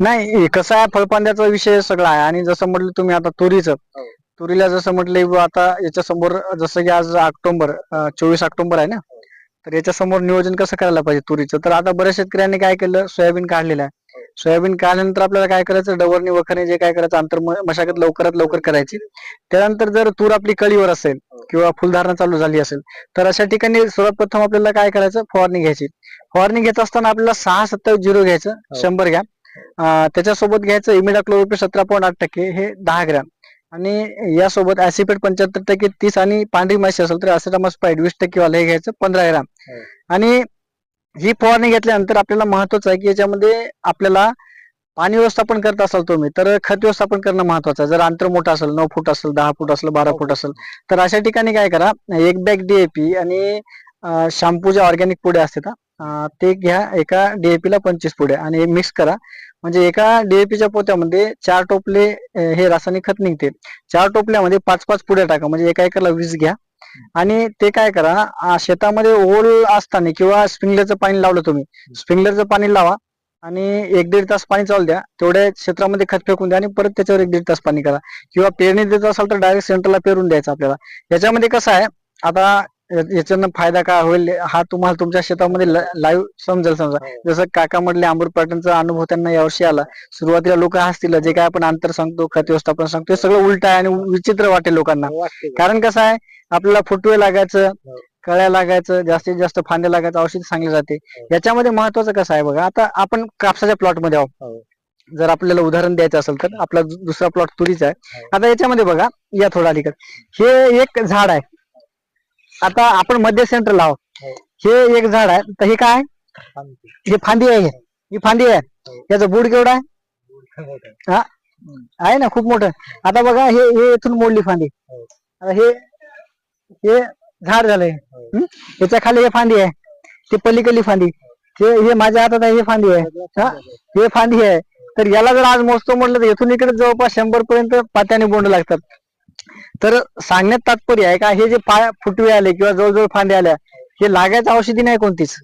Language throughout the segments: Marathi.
नाही हे कसं आहे फळपांद्याचा विषय सगळा आहे. आणि जसं म्हटलं तुम्ही आता तुरीचं. हो. तुरीला जसं म्हटलं आता याच्या समोर जसं की आज ऑक्टोबर चोवीस ऑक्टोबर आहे ना? तर याच्या समोर नियोजन कसं करायला पाहिजे तुरीचं? तर आता बऱ्याच शेतकऱ्यांनी काय केलं सोयाबीन काढलेलं आहे. सोयाबीन काढल्यानंतर आपल्याला काय करायचं डवरणी वखरणी जे काय करायचं अंतर मशागत लवकरात लवकर करायची. त्यानंतर जर तूर आपली कळीवर असेल किंवा फुलधारणा चालू झाली असेल तर अशा ठिकाणी सर्वप्रथम आपल्याला काय करायचं फवारणी घ्यायची. फवारणी घेत असताना आपल्याला सहा सत्तावीस झिरो घ्यायचं शंभर घ्या. त्याच्यासोबत घ्यायचं इमिडा क्लोरोपी सतरा पॉईंट आठ टक्के हे दहा ग्रॅम. आणि यासोबत ऍसिपेट पंच्याहत्तर टक्के तीस आणि पांढरी माशी असेल तर असेटामस पाईट वीस टक्के वाला हे घ्यायचं पंधरा ग्रॅम. हो. आणि ही फवारणी घेतल्यानंतर आपल्याला महत्वाचं आहे की याच्यामध्ये आपल्याला पाणी व्यवस्थापन करत असाल तुम्ही तर खत व्यवस्थापन करणं महत्वाचं आहे. जर अंतर मोठं असेल नऊ फूट असेल दहा फूट असेल बारा फूट असेल तर अशा ठिकाणी काय करा एक बॅग डीएपी आणि शॅम्पूच्या ऑर्गॅनिक पुढे असते ते घ्या. एका डीएपी ला पंचवीस पुढे आणि मिक्स करा. म्हणजे एका डीएपीच्या पोत्यामध्ये चार टोपले हे रासायनिक खत निघते. चार टोपल्यामध्ये पाच पाच पुढे टाका. म्हणजे एका एकरला वीस घ्या. आणि ते काय करा शेतामध्ये ओल असताना किंवा स्प्रिंकलरचं पाणी लावलं तुम्ही स्प्रिंकलरचं पाणी लावा आणि एक दीड तास पाणी चालू द्या. तेवढ्या क्षेत्रामध्ये खत फेकून द्या आणि परत त्याच्यावर एक दीड तास पाणी करा. किंवा पेरणी देत असाल तर डायरेक्ट सेंटरला पेरून द्यायचं आपल्याला. याच्यामध्ये कसं आहे आता याच्यानं फायदा काय होईल हा तुम्हाला तुमच्या शेतामध्ये लाईव्ह समजेल समजा. जसं काका म्हटले अमृत पॅटर्नचा अनुभव त्यांना यावर्षी आला. सुरुवातीला लोक हसतील जे काय आपण अंतर सांगतो खत व्यवस्थापन सांगतो हे सगळं उलट आहे आणि विचित्र वाटेल लोकांना. वाटते. कारण कसं आहे आपल्याला फुटवे लागायचं हो. कळ्या लागायचं जास्तीत जास्त फांद्या लागायचं औषध सांगले जाते. याच्यामध्ये महत्वाचं कसं आहे बघा आता आपण कापसाच्या प्लॉटमध्ये आहोत. हो. जर आपल्याला उदाहरण द्यायचं असेल तर आपला दुसरा प्लॉट तुरीचा आहे. हो. आता याच्यामध्ये बघा या थोडा अलीकडे. हे एक झाड आहे. आता आपण मध्य सेंटरला आहोत हो. हे एक झाड आहे तर हे काय? हे फांदी आहे हे. ही फांदी आहे हो. याचं बुड केवढा आहे आहे ना खूप मोठं आता बघा हे हे इथून मोडली फांदी हो. आता हे हे झाड झालंय हो. हं? याच्या खाली हे फांदी आहे ते पलीकडली फांदी हे हे माझ्या हातात आहे हे फांदी आहे हा? हे फांदी आहे तर याला जर आज मोजतो म्हटलं तर इथून इकडे जवळपास शंभर पर्यंत पात्याने बोंड लागतात तर सांगण्यात तात्पर्य आहे का हे जे पाय फुटवे आले किंवा जवळजवळ फांदे आल्या हे लागायचं औषधी नाही कोणतीच.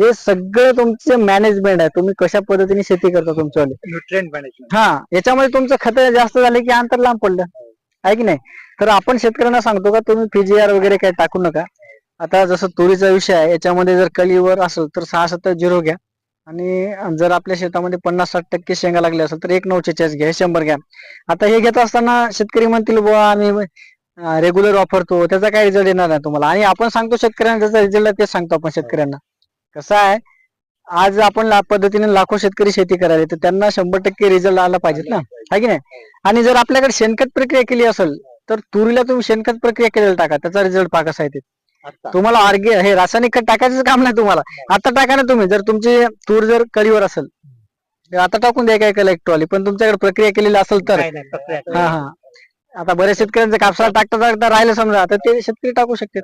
हे सगळं तुमचे मॅनेजमेंट आहे. तुम्ही कशा पद्धतीने शेती करता तुमच्यावाले न्यूट्रिएंट मॅनेजमेंट हा याच्यामध्ये तुमचं खत जास्त झाले की अंतर लांब पडलं. आहे की नाही? तर आपण शेतकऱ्यांना सांगतो का तुम्ही पीजीआर वगैरे काही टाकू नका. आता जसं तुरीचा विषय आहे याच्यामध्ये जर कलीवर असेल तर सहा सत्तर झिरो घ्या. आणि जर आपल्या शेतामध्ये पन्नास साठ टक्के शेंगा लागले असेल तर एक नऊ चाळीस घ्या शंभर घ्या. आता हे घेत असताना शेतकरी म्हणतील बुवा आम्ही रेग्युलर वापरतो त्याचा काही रिझल्ट येणार नाही तुम्हाला? आणि आपण सांगतो शेतकऱ्यांना त्याचा रिझल्ट तेच सांगतो आपण शेतकऱ्यांना. कसं आहे आज आपण पद्धतीने लाखो शेतकरी शेती करायला तर त्यांना शंभर टक्के रिझल्ट आला पाहिजेत ना? आहे की नाही? आणि जर आपल्याकडे शेणखत प्रक्रिया केली असेल तर तुरीला तुम्ही शेणखत प्रक्रिया केलेला टाका त्याचा रिझल्ट पहा आहे तुम्हाला ऑर्गे हे रासायनिक खत टाकायचं काम नाही तुम्हाला. आता टाका ना तुम्ही. जर तुमची तूर जर कळीवर असेल तर आता टाकून द्या काय काय ट्रॉली पण तुमच्याकडे प्रक्रिया केलेली असेल तर. हा हा. आता बऱ्याच शेतकऱ्यांचं कापसाला टाकता टाकता राहिलं समजा तर ते शेतकरी टाकू शकतात.